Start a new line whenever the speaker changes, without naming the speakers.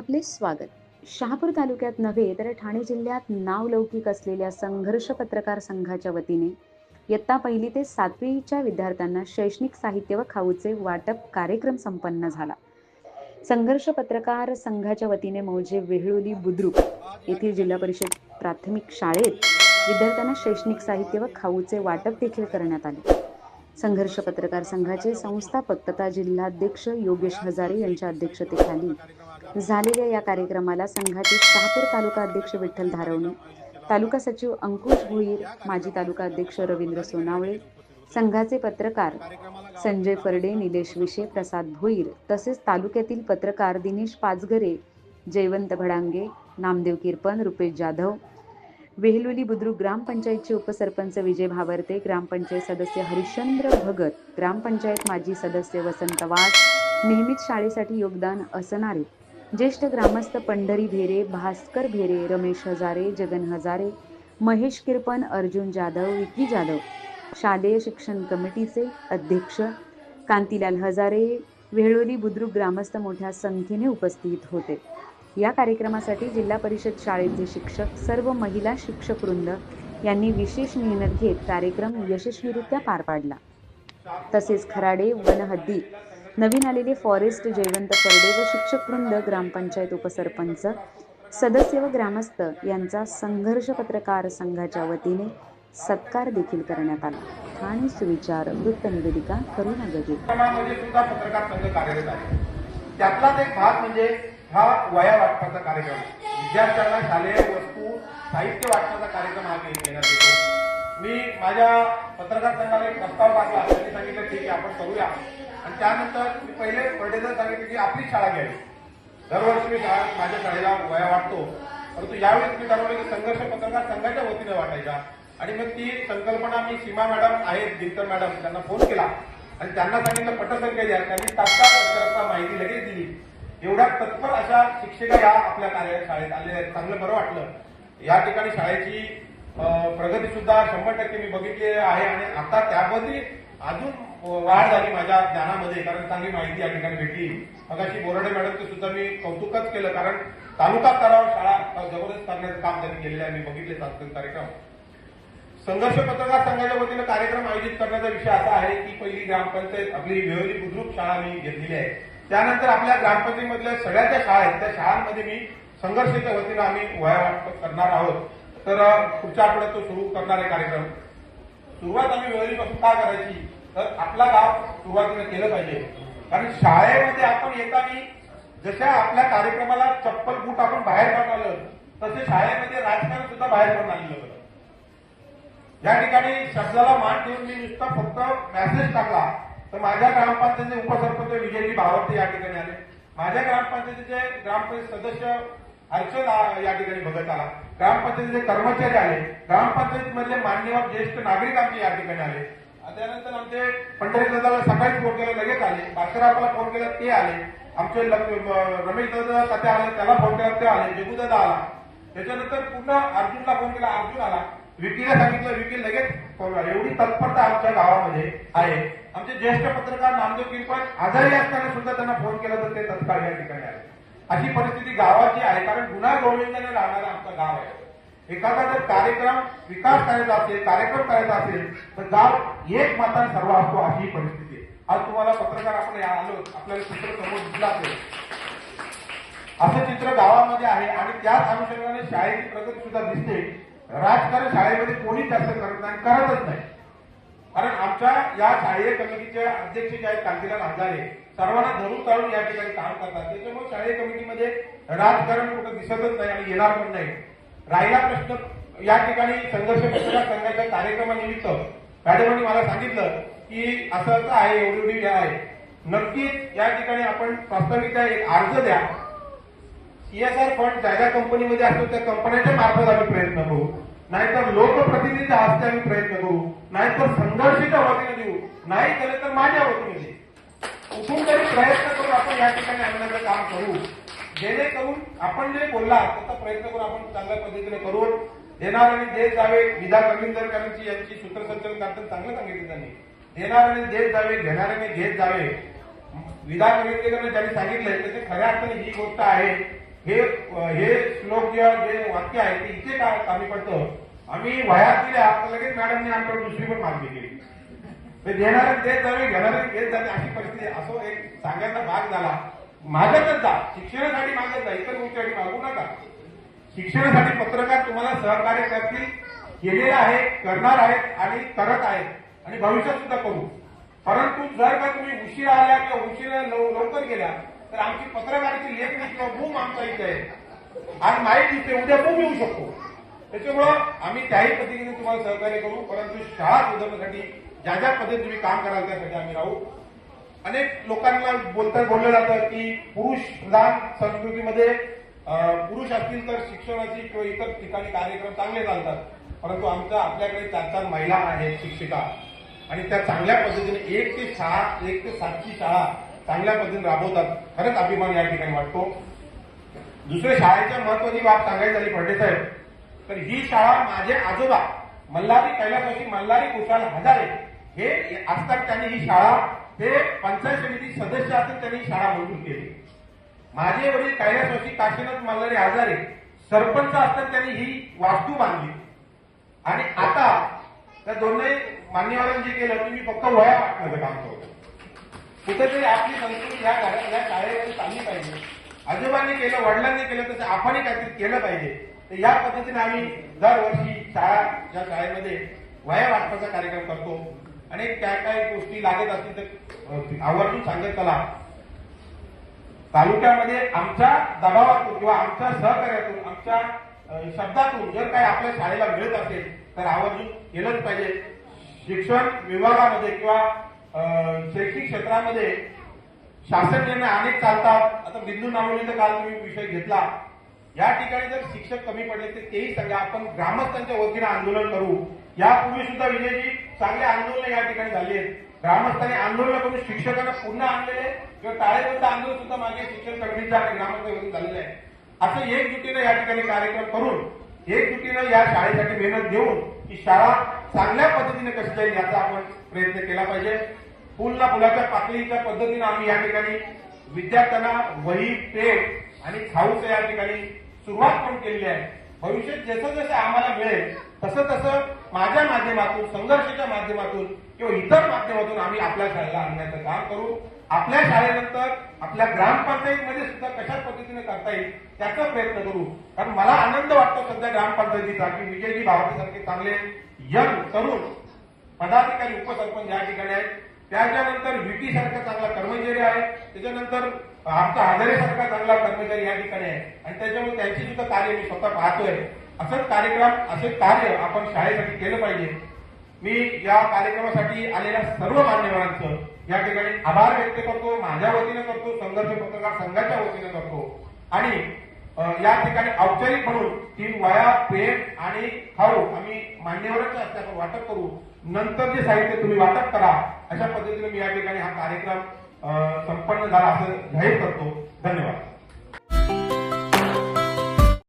आपले स्वागत. शहापूर तालुक्यात नव्हे तर ठाणे जिल्ह्यात नावलौकिक असलेल्या संघर्ष पत्रकार संघाच्या वतीने इयत्ता पहिली ते सातवीच्या विद्यार्थ्यांना शैक्षणिक साहित्य व खाऊचे वाटप कार्यक्रम संपन्न झाला. संघर्ष पत्रकार संघाच्या वतीने मौजे वेहळोली बुद्रुक येथील जिल्हा परिषद प्राथमिक शाळेत विद्यार्थ्यांना शैक्षणिक साहित्य व खाऊचे वाटप देखील करण्यात आले. संघर्ष पत्रकार संघाचे संस्थापक तथा जिल्हाध्यक्ष योगेश हजारे यांच्या अध्यक्षतेखाली झालेल्या या कार्यक्रमाला संघाचे शहापूर तालुका अध्यक्ष विठ्ठल धारवणे तालुका सचिव अंकुश भोईर माजी तालुका अध्यक्ष रवींद्र सोनावळे संघाचे पत्रकार संजय फरडे निलेश विशे प्रसाद भोईर तसेच तालुक्यातील पत्रकार दिनेश पाचघरे जयवंत भडांगे नामदेव किरपन रुपेश जाधव वेहलोली बुद्रुक ग्रामपंचायतचे उपसरपंच विजय भावरते ग्रामपंचायत सदस्य हरिश्चंद्र भगत ग्रामपंचायत माजी सदस्य वसंत वाघ नेहमीच शाळेसाठी योगदान असणारे ज्येष्ठ ग्रामस्थ पंढरी भेरे भास्कर भेरे रमेश हजारे जगन हजारे महेश किरपन अर्जुन जाधव विकी जाधव शालेय शिक्षण कमिटीचे अध्यक्ष कांतीलाल हजारे वेहळोली बुद्रुक ग्रामस्थ मोठ्या संख्येने उपस्थित होते. या कार्यक्रमासाठी जिल्हा परिषद शाळेचे शिक्षक सर्व महिला शिक्षक वृंद यांनी विशेष मेहनत घेत कार्यक्रम यशस्वीरित्या पार पाडला. तसेच खराडे वनहद्दी नवीन आलेले फॉरेस्ट जयवंत फरडे व शिक्षक वृंद ग्रामपंचायत उपसरपंच सदस्य व ग्रामस्थ यांचा संघर्ष पत्रकार संघाच्या वतीने सत्कार देखील करण्यात आला. ठाणे सुविचार वृत्त निवेदिका करुणा गजे.
पत्रकार संघ कार्यरत आहे. त्यातलाच एक भाग म्हणजे हा वया वाटपाचा कार्यक्रम. विद्यार्थ्यांना शालेय वस्तू साहित्य वाटपाचा कार्यक्रम हा घेण्यात येतो. मी माझ्या पत्रकार संघाला एक प्रस्ताव टाकला त्यांनी सांगितलं ठीक आहे आपण करूया. आणि त्यानंतर मी पहिले पडेदर सांगितले की आपली शाळा घ्यावी. दरवर्षी मी शाळा माझ्या शाळेला वया वाटतो. परंतु यावेळेस मी ठरवलं की संघर्ष पत्रकार संघाच्या वतीने वाटायचा. आणि मग ती संकल्पना मी सीमा मॅडम आहेत दिनकर मॅडम त्यांना फोन केला. आणि त्यांना सांगितलं पटसंख्या द्या. त्यांनी तात्काळ माहिती लगेच दिली. एवढ्या तत्पर अशा शिक्षिका या आपल्या कार्य शाळेत आलेल्या आहेत. चांगलं बरं वाटलं. या ठिकाणी शाळेची प्रगती सुद्धा शंभर टक्के मी बघितली आहे आणि आता त्यामध्ये अजून वाढ झाली माझ्या ज्ञानामध्ये. कारण चांगली माहिती या ठिकाणी भेटली. मगाशी बोराडे मॅडमचं सुद्धा मी कौतुकच केलं. कारण तालुका स्तरावर शाळा जबरदस्त करण्याचं काम त्यांनी केलेलं आहे. मी बघितले सांस्कृतिक कार्यक्रम. संघर्ष पत्रकार संघाच्या वतीनं कार्यक्रम आयोजित करण्याचा विषय असा आहे की पहिली ग्रामपंचायत आपली विहोली बुद्रुक शाळा मी घेतलेली आहे. त्यानंतर आपल्या ग्रामपंचायतीमधल्या सगळ्या ज्या शाळा आहेत त्या शाळांमध्ये मी संघर्षाच्या वतीनं आम्ही वया वाटप करणार आहोत. तर पुढच्या आठवड्यात तो सुरू करणार आहे कार्यक्रम. सुरुवात आम्ही वेळेपासून का करायची? तर आपला गाव सुरुवातीला केलं पाहिजे. कारण शाळेमध्ये आपण येताना जशा आपल्या कार्यक्रमाला चप्पल बूट आपण बाहेर काढून आलं तसे शाळेमध्ये राजकारण सुद्धा बाहेर काढून आलेलं होतं. या ठिकाणी शब्दाला मान देऊन मी नुसता फक्त मेसेज टाकला. तर माझ्या ग्रामपंचायतीचे उपसरपंच विजयजी भावते या ठिकाणी आले. माझ्या ग्रामपंचायतीचे ग्रामपंचायत सदस्य हर्षद या ठिकाणी बघत आला. ग्रामपंचायतीचे कर्मचारी आले. ग्रामपंचायतीमधले मान्यवर ज्येष्ठ नागरिक आमचे या ठिकाणी आले. त्यानंतर आमचे पंढरी दादाला सकाळी फोन केला लगेच आले. भास्कराला फोन केला ते आले. आमचे रमेश दादा सध्या आले त्याला फोन केला ते आले. जगू दादा आला. त्याच्यानंतर पुन्हा अर्जुनला फोन केला अर्जुन आला. विकीला सांगितलं विकी लगेच फोन आला. एवढी तत्परता आमच्या गावामध्ये आहे. आमचे ज्येष्ठ पत्रकार नामदेव किरपण आजारी असताना सुद्धा त्यांना फोन केला तर ते तत्काळ या ठिकाणी आले. अशी परिस्थिती गावाची आहे कारण गुन्हा गोविंदाने राहणारा आमचं गाव आहे. एखादा जर कार्यक्रम विकास करायचा असेल कार्यक्रम करायचा असेल तर गाव एक मतान सर्व असतो अशी ही परिस्थिती आहे. आज तुम्हाला पत्रकार आपण या आलो आपल्याला चित्र समोर दिसलं असेल. असं चित्र गावामध्ये आहे आणि त्याच अनुषंगाने शाळेची प्रगती सुद्धा दिसते. राजकारण शाळेमध्ये कोणीच जास्त करत नाही करतच नाही. कारण आमच्या या शालेय कमिटीचे अध्यक्ष जे आहेत कांतीलाल हजारे सर्वांना धरून चालून या ठिकाणी काम करतात. त्याच्यामुळे शालेय कमिटीमध्ये राजकारण कुठं दिसतच नाही आणि येणार पण नाही. राहिला प्रश्न या ठिकाणी संघर्ष पत्रकार संघाच्या कार्यक्रमानिमित्त मॅडमांनी मला सांगितलं की असं असं आहे एवढी एवढी आहे. नक्कीच या ठिकाणी आपण प्रास्ताविकता एक अर्ज द्या. सीएसआर फंड ज्या ज्या कंपनीमध्ये असतो त्या कंपन्यांच्या मार्फत आम्ही प्रयत्न करू. नाहीतर लोकप्रतिनिधीच्या हस्ते आम्ही प्रयत्न करू. नाहीतर संघर्षाच्या वतीने देऊ नाही. केलं तर माझ्या वतीने. दे कुठून तरी प्रयत्न करून आपण या ठिकाणी आणण्याचं काम करू. जेणेकरून आपण जे बोलला त्याचा प्रयत्न करून आपण चांगल्या पद्धतीने करू. देणाऱ्याने देश जावे विधा कविंदरकरांची यांची सूत्रसंचलन करताना चांगलं सांगितलं त्यांनी. देणाऱ्याने देश जावे घेणाऱ्याने घेत जावे. विधा कविंदरकरांनी ज्यांनी सांगितलंय त्याचे खऱ्या अर्थाने ही गोष्ट आहे. हे हे श्लोक किंवा जे वाक्य आहे ते इथे का कामी पडतं? आम्ही वयात दिल्या तर लगेच मॅडमने आमच्यावर दुसरी पण मागणी केली. ते देणारे देत जावे घेणारे घेत जाते अशी परिस्थिती असो एक सांगायचा भाग झाला मागतच जा. शिक्षणासाठी मागत जा इतर गोष्टीसाठी मागू नका. शिक्षणासाठी पत्रकार तुम्हाला सहकार्य करतील केलेले आहे करणार आहेत आणि करत आहेत आणि भविष्यात सुद्धा करू. परंतु जर का तुम्ही उशिरा आल्या किंवा उशिरा लव- लवकर गेल्या तर आमची पत्रकाराची लेखणी किंवा बूम आमचा इथे आहे. आज माहीत इथे उद्या बूम येऊ शकतो. त्याच्यामुळं आम्ही त्याही पद्धतीने तुम्हाला सहकार्य करू परंतु शाळा सुधारण्यासाठी ज्या ज्या पद्धतीने तुम्ही काम कराल त्यासाठी आम्ही राहू. अनेक लोकांना बोलता बोललं जातं की पुरुष प्रधान संस्कृतीमध्ये पुरुष असतील तर शिक्षणाची किंवा इतर ठिकाणी कार्यक्रम चांगले चालतात परंतु आमच्या आपल्याकडे चार चार महिला आहेत शिक्षिका. आणि त्या चांगल्या पद्धतीने एक ते सहा एक ते सातची शाळा चांगल्या पद्धतीने राबवतात. खरंच अभिमान या ठिकाणी वाटतो. दुसऱ्या शाळेच्या महत्वाची बाब सांगायची झाली फडणे साहेब. तर ही शाळा माझे आजोबा मल्हारी कैलासवासी मल्हारी कुशाल हजारे हे असतात त्यांनी ही शाळा ते पंचायत समिती सदस्य असतात त्यांनी शाळा मंजूर केली माझे वडील कैलासवासी काशीनाथ मल्हारी हजारे सरपंच असतात त्यांनी ही वास्तू बांधली आणि आता त्या दोन्ही मान्यवरांनी जे केलं तुम्ही फक्त वया वाटण्याचं काम करतो कुठेतरी आपली संस्कृती या घरात या शाळेमध्ये चालली पाहिजे. आजोबांनी केलं वडिलांनी केलं तसं आपणही काहीतरी केलं पाहिजे. तर या पद्धतीने आम्ही दरवर्षी शाळा ज्या शाळेमध्ये वया वाटपाचा कार्यक्रम करतो आणि काय काय गोष्टी लागत असतील तर आवर्जून सांगत चला तालुक्यामध्ये आमच्या दबावातून किंवा आमच्या सहकार्यातून आमच्या शब्दातून जर काही आपल्या शाळेला मिळत असेल तर आवर्जून केलंच पाहिजे. शिक्षण विभागामध्ये किंवा शैक्षणिक क्षेत्रामध्ये शासन निर्णय अनेक चालतात. आता बिंदू नावलीचा काल तुम्ही विषय घेतला. या ठिकाणी जर शिक्षक कमी पडले तर तेही सांगा आपण ग्रामस्थांच्या वतीनं आंदोलन करू. यापूर्वी सुद्धा विजयजी चांगले आंदोलन या ठिकाणी झाली आहेत. ग्रामस्थांनी आंदोलन करून शिक्षकांना पुन्हा आणलेले किंवा टाळेबंद आंदोलन सुद्धा मागे शिक्षण कमीचा आणि ग्रामस्थ झालेलं आहे. असं एकजुटीनं या ठिकाणी कार्यक्रम करून एकजुटीनं या शाळेसाठी मेहनत घेऊन ही शाळा चांगल्या पद्धतीने कशी जाईल याचा आपण प्रयत्न केला पाहिजे. फुलना पुलाच्या पातळीच्या पद्धतीनं आम्ही या ठिकाणी विद्यार्थ्यांना वही पेट आणि खाऊचं या ठिकाणी सुरुवात पण केलेली आहे. भविष्यात जसं जसं आम्हाला मिळेल तसं तसं माझ्या माध्यमातून संघर्षाच्या माध्यमातून किंवा इतर माध्यमातून आम्ही आपल्या शाळेला आणण्याचं काम करू. आपल्या शाळेनंतर आपल्या ग्रामपंचायतीमध्ये सुद्धा कशा पद्धतीने करता येईल त्याचा प्रयत्न करू. कारण मला आनंद वाटतो सध्या ग्रामपंचायतीचा की विजयजी भावतेसारखे चांगले यंग तरुण पदाधिकारी उपसरपंच या ठिकाणी आहेत त्याच्यानंतर व्हीटी सारखा चांगला कर्मचारी आहे त्याच्यानंतर आमचा हजारेसारखा चांगला कर्मचारी या ठिकाणी आहे. आणि त्याच्यामुळे त्यांची सुद्धा कार्य मी स्वतः पाहतोय. असंच कार्यक्रम असे कार्य आपण शाळेसाठी केलं पाहिजे. मी या कार्यक्रमासाठी आलेल्या सर्व मान्यवरांचं या ठिकाणी आभार व्यक्त करतो माझ्या वतीनं करतो संघर्ष पत्रकार संघाच्या वतीनं करतो. आणि या ठिकाणी औपचारिक म्हणून तीन वया पेन आणि खाऊ आम्ही मान्यवरांच्या हस्ते आपण वाटप करू. नंतर जे साहित्य तुम्ही वाटप करा अशा पद्धतीने मी या ठिकाणी हा कार्यक्रम संपन्न झाला असं जाहीर करतो. धन्यवाद.